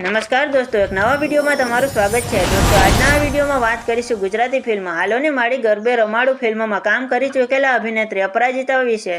નમસ્કાર દોસ્તો, એક નવા વિડીયોમાં તમારું સ્વાગત છે. દોસ્તો, આજના વિડીયોમાં વાત કરીશું ગુજરાતી ફિલ્મ હાલોને માડી ગરબે રમાડું ફિલ્મમાં કામ કરી ચૂકેલા અભિનેત્રી અપરાજિતા વિશે.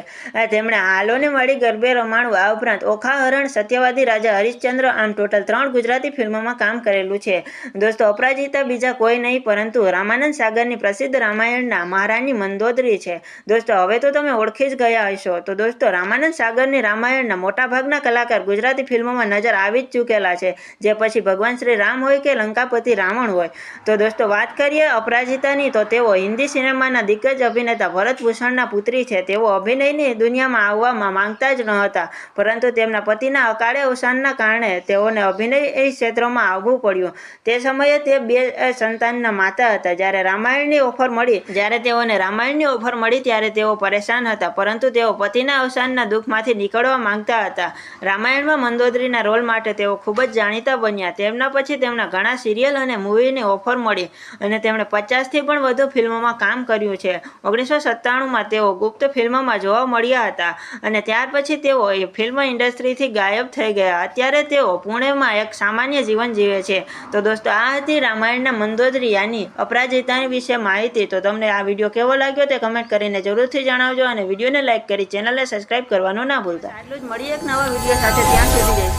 તેમણે હાલોને માડી ગરબે રમાડું. આ ઉપરાંત ઓખા હરણ, સત્યવાદી રાજા હરિશ્ચંદ્ર આમ ટોટલ ત્રણ ગુજરાતી ફિલ્મોમાં કામ કરેલું છે. દોસ્તો, અપરાજિતા બીજા કોઈ નહીં, પરંતુ રામાનંદ સાગરની પ્રસિદ્ધ રામાયણના મહારાણી મંદોદરી છે. દોસ્તો, હવે તો તમે ઓળખી જ ગયા હશો. તો દોસ્તો, રામાનંદ સાગરની રામાયણના મોટાભાગના કલાકાર ગુજરાતી ફિલ્મોમાં નજર આવી જ ચૂકેલા છે. જે પછી ભગવાન શ્રી રામ હોય કે લંકાપતિ રાવણ હોય. તો દોસ્તો, વાત કરીએ અપરાજિતાની, તો તેઓ હિન્દી સિનેમાના દિગ્ગજ અભિનેતા ભરત ભૂષણના પુત્રી છે. તેઓ અભિનયની દુનિયામાં આવવામાં માંગતા જ ન હતા, પરંતુ તેમના પતિના અકાળે અવસાનના કારણે તેઓને અભિનય એ ક્ષેત્રમાં આવવું પડ્યું. તે સમયે તે બે સંતાનના માતા હતા. જ્યારે રામાયણની ઓફર મળી, જ્યારે તેઓને રામાયણની ઓફર મળી, ત્યારે તેઓ પરેશાન હતા, પરંતુ તેઓ પતિના અવસાનના દુઃખમાંથી નીકળવા માંગતા હતા. રામાયણમાં મંદોદરીના રોલ માટે તેઓ ખૂબ જ જાણીતા બન્યા. તેમના પછી તેમના ઘણા સિરિયલ અને મૂવીની ઓફર મળી અને તેમણે પચાસથી પણ વધુ ફિલ્મોમાં કામ કર્યું છે. ઓગણીસો સત્તાણુંમાં તેઓ ગુપ્ત ફિલ્મમાં જોવા મળ્યા હતા અને ત્યાર પછી તેઓ એ ફિલ્મ ઇન્ડસ્ટ્રીથી ગાયબ થઈ ગયા. અત્યારે તેઓ પુણેમાં એક સામાન્ય જીવન જીવે છે. તો દોસ્તો, આ હતી રામાયણના મંદોદરી યાની અપરાજિતાની વિશે માહિતી. તો તમને આ વીડિયો કેવો લાગ્યો તે કમેન્ટ કરીને જરૂરથી જણાવજો અને વિડીયોને લાઇક કરી ચેનલને સબસ્ક્રાઇબ કરવાનું ના ભૂલતા. આટલું જ મળી એક નવા વીડિયો સાથે. ત્યાં સુધી